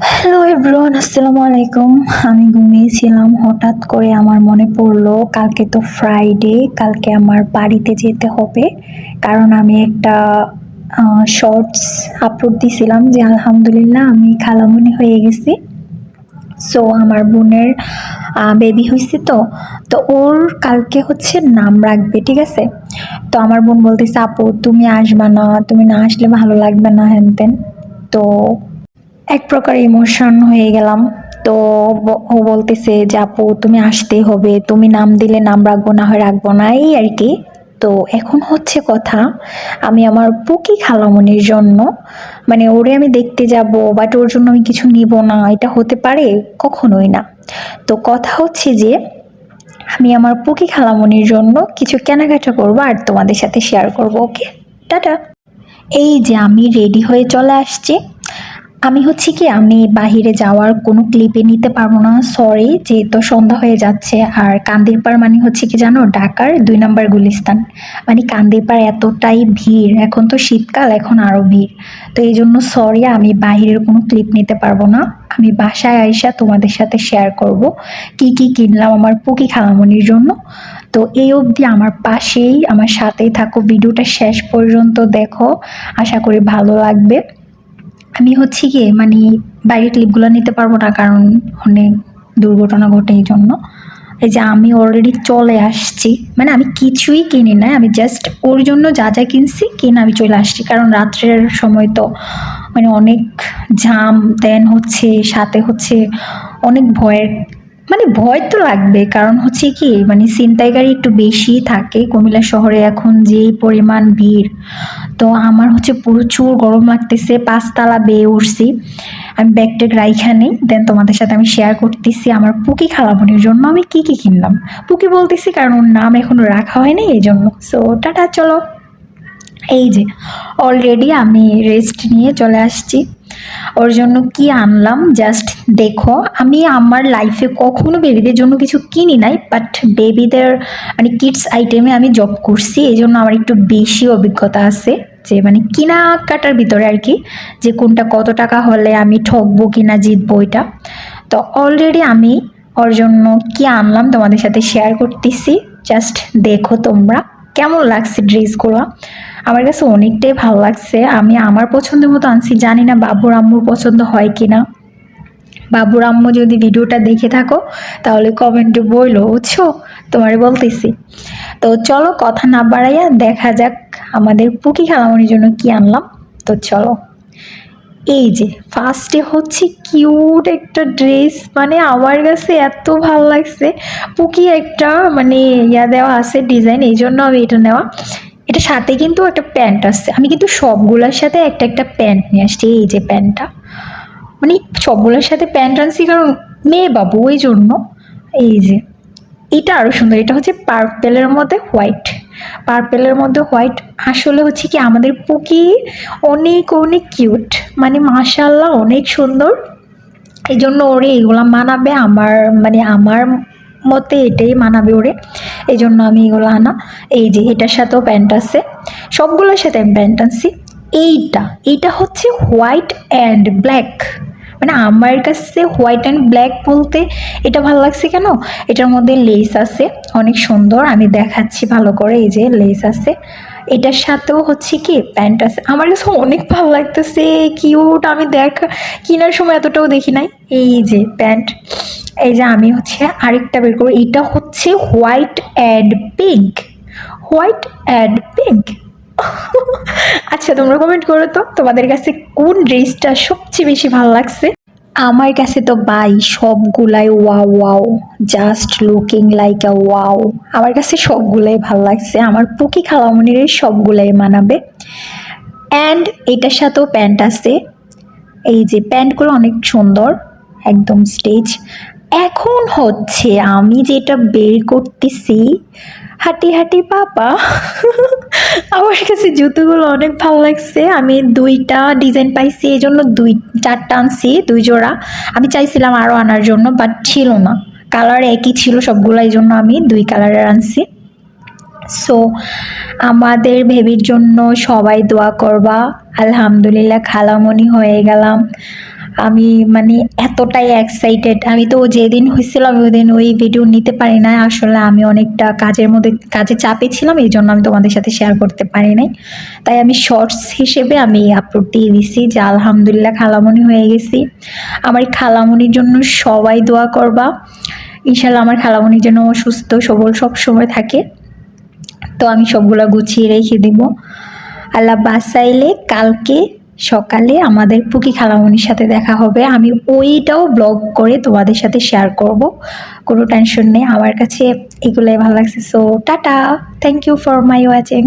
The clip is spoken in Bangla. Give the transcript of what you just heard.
হ্যালো এভরিওয়ান আসসালামু আলাইকুম আমি ঘুমিয়েছিলাম হঠাৎ করে আমার মনে পড়ল, কালকে তো ফ্রাইডে কালকে আমার বাড়িতে যেতে হবে। কারণ আমি একটা শর্টস আপলোড দিছিলাম যে, আলহামদুলিল্লাহ, আমি খালামুনি হয়ে গেছি। সো আমার বোনের বেবি হয়েছে তো। তো ওর কালকে হচ্ছে নাম রাখবে, ঠিক আছে? তো আমার বোন বলতেছে, আপু, তুমি আসবা না। তুমি না আসলে ভালো লাগবে না, হ্যান ত্যান। তো এক প্রকার ইমোশন হয়ে গেলাম। তো ও বলতেছে যে, আপু, তুমি আসতেই হবে। তুমি নাম দিলে নাম রাখব, না হয় রাখব না। এই আর কি। তো এখন হচ্ছে কথা, আমি আমার পুকি খালামনির জন্য মানে ওরে আমি দেখতে যাব বাট ওর জন্য আমি কিছু নিব না, এটা হতে পারে? কখনোই না। তো কথা হচ্ছে যে, আমি আমার পুকি খালামনির জন্য কিছু কেনাকাটা করব আর তোমাদের সাথে শেয়ার করব ওকে টাটা। এই যে আমি রেডি হয়ে চলে আসছি। আমি হচ্ছে কি, আমি বাহিরে যাওয়ার কোনো ক্লিপে নিতে পারব না সরি যেহেতু সন্ধ্যা হয়ে যাচ্ছে। আর কান্দিরপাড় মানে হচ্ছে কি জানো, ঢাকার দুই নম্বর গুলিস্তান। মানে কান্দিরপাড় এতটাই ভিড়, এখন তো শীতকাল, এখন আরও ভিড়। তো এই জন্য সরি আমি বাহিরের কোনো ক্লিপ নিতে পারব না। আমি বাসায় আইসা তোমাদের সাথে শেয়ার করব, কি কি কিনলাম আমার পুকি খালামনির জন্য। তো এই অবধি আমার পাশেই, আমার সাথেই থাকো, ভিডিওটা শেষ পর্যন্ত দেখো। আশা করি ভালো লাগবে। আমি হচ্ছে গিয়ে মানে বাইরের ক্লিপগুলো নিতে পারব না কারণ অনেক দুর্ঘটনা ঘটে এই জন্য। এই যে আমি অলরেডি চলে আসছি। মানে আমি কিছুই কিনি না আমি জাস্ট ওর জন্য যা যা কিনছি, কিনে আমি চলে আসছি। কারণ রাত্রের সময় তো মানে অনেক জাম দেন হচ্ছে, সাথে হচ্ছে অনেক ভয়ের মানে ভয় তো লাগবে, কারণ হচ্ছে কি মানে ছিনতাই গাড়ি একটু বেশি থাকে। কুমিল্লা শহরে এখন যেই পরিমাণ ভিড়, তো আমার হচ্ছে প্রচুর গরম লাগতেছে, পাঁচতলা বেয়ে উঠছি। আমি ব্যাগ ট্যাগ রাইখা নেই দেন তোমাদের সাথে আমি শেয়ার করতেছি আমার পুকি খালামনির জন্য আমি কি কি কিনলাম। পুকি বলতেছি কারণ ওর নাম এখনও রাখা হয়নি এই জন্য সো টাটা, চলো। এই যে অলরেডি আমি রেস্ট নিয়ে চলে আসছি। ওর জন্য কি আনলাম? জাস্ট দেখো, আমি আমার লাইফে কখনো বেবিদের জন্য কিছু কিনি নাই বাট বেবিদের মানে কিডস আইটেমে আমি জব করছি, এই জন্য আমার একটু বেশি অভিজ্ঞতা আছে, যে মানে কিনা কাটার ভিতরে আর কি, যে কোনটা কত টাকা হলে আমি ঠকবো কিনা, জিতবো এটা। তো অলরেডি আমি ওর জন্য কি আনলাম তোমাদের সাথে শেয়ার করতেছি জাস্ট দেখো তোমরা। কেমন লাগছে ড্রেসগুলো আমার কাছে অনেকটাই ভালো লাগছে। আমি আমার পছন্দের মতো আনছি, জানি না বাবুর আম্মুর পছন্দ হয় কি না বাবুর আম্মু যদি ভিডিওটা দেখে থাকো, তাহলে কমেন্টে বইলো বুঝছ তোমারে বলতেছি। তো চলো, কথা না বাড়াইয়া দেখা যাক আমাদের পুকি খালামনির জন্য কি আনলাম। তো চলো। এই যে ফার্স্টে হচ্ছে কিউট একটা ড্রেস মানে আমার কাছে এত ভালো লাগছে। পুকি একটা মানে ইয়া দেওয়া আছে ডিজাইন এই জন্য আমি এটা নেওয়া। এটা সাথে কিন্তু একটা প্যান্ট আসছে আমি কিন্তু সবগুলোর সাথে একটা একটা প্যান্ট নিয়ে আসছি, এই যে প্যান্টটা মানে সবগুলোর সাথে প্যান্ট আনছি, কারণ মেয়ে বাবু, ওই জন্য। এই যে, এটা আরও সুন্দর, এটা হচ্ছে পার্পেলের মধ্যে হোয়াইট পার্পেলের মধ্যে হোয়াইট। আসলে হচ্ছে কি আমাদের পুকি অনেক অনেক কিউট। মানে মাশাল্লাহ অনেক সুন্দর। এই জন্য ওরে এগুলো মানাবে আমার মানে আমার মতে এটাই মানাবে ওরে। এই জন্য আমি এগুলো আনা। এই যে এটার সাথেও প্যান্ট আছে। সবগুলোর সাথে আমি প্যান্ট আনছি। এইটা এইটা হচ্ছে হোয়াইট অ্যান্ড ব্ল্যাক। মানে আমার কাছে হোয়াইট অ্যান্ড ব্ল্যাক বলতে এটা ভালো লাগছে কেন? এটার মধ্যে লেস আছে, অনেক সুন্দর। আমি দেখাচ্ছি ভালো করে, এই যে লেস আছে। এটার সাথেও হচ্ছে কি, প্যান্ট আছে। আমার কাছে অনেক ভালো লাগতেছে কিউট আমি দেখ, কেনার সময় এতটাও দেখি নাই। এই যে প্যান্ট, এই যে আমি হচ্ছে আরেকটা বের করব। এটা হচ্ছে white and pink white and pink আচ্ছা তোমরা কমেন্ট করো তো, তোমাদের কাছে কোন ড্রেসটা সবচেয়ে বেশি ভালো লাগছে? আমার কাছে তো বাই সবগুলাই wow wow just looking like a wow আমার কাছে সবগুলাই ভালো লাগছে, আমার পুকি খালামনির সবগুলাই মানাবে। অ্যান্ড এটার সাথেও প্যান্ট আছে। এই যে প্যান্টগুলো অনেক সুন্দর, একদম স্টেজ এখন হচ্ছে আমি যেটা বের করতেছি, হাঁটি হাঁটি পাপা। আমার কাছে জুতোগুলো অনেক ভালো লাগছে। আমি দুইটা ডিজাইন পাইছি, এই জন্য দুই, চারটা আনছি, দুই জোড়া। আমি চাইছিলাম আরও আনার জন্য, বাট ছিল না। কালার একই ছিল সবগুলো, এই জন্য আমি দুই কালারের আনছি। সো আমাদের ভেবির জন্য সবাই দোয়া করবা। আলহামদুলিল্লাহ, খালামণি হয়ে গেলাম। আমি মানে এতটাই এক্সাইটেড আমি তো যেদিন হয়েছিল আমি ওই দিন ওই ভিডিও নিতে পারি না আসলে আমি অনেকটা কাজের মধ্যে, কাজে চাপে ছিলাম এই জন্য আমি তোমাদের সাথে শেয়ার করতে পারি নাই। তাই আমি শর্টস হিসেবে আমি আপলোড দিয়ে দিছি, যে আলহামদুলিল্লাহ খালামণি হয়ে গেছি। আমার খালামণির জন্য সবাই দোয়া করবা। ইনশাল্লাহ আমার খালামণি জন্য সুস্থ, সবল সব সময় থাকে। তো আমি সবগুলো গুছিয়ে রেখে দিব। আল্লাহ বাসাইলে কালকে সকালে আমাদের পুকি খালামণির সাথে দেখা হবে। আমি ওইটাও ব্লগ করে তোমাদের সাথে শেয়ার করব। কোনো টেনশন নেই। আমার কাছে এগুলাই ভালো লাগছে। So tata. Thank you for my watching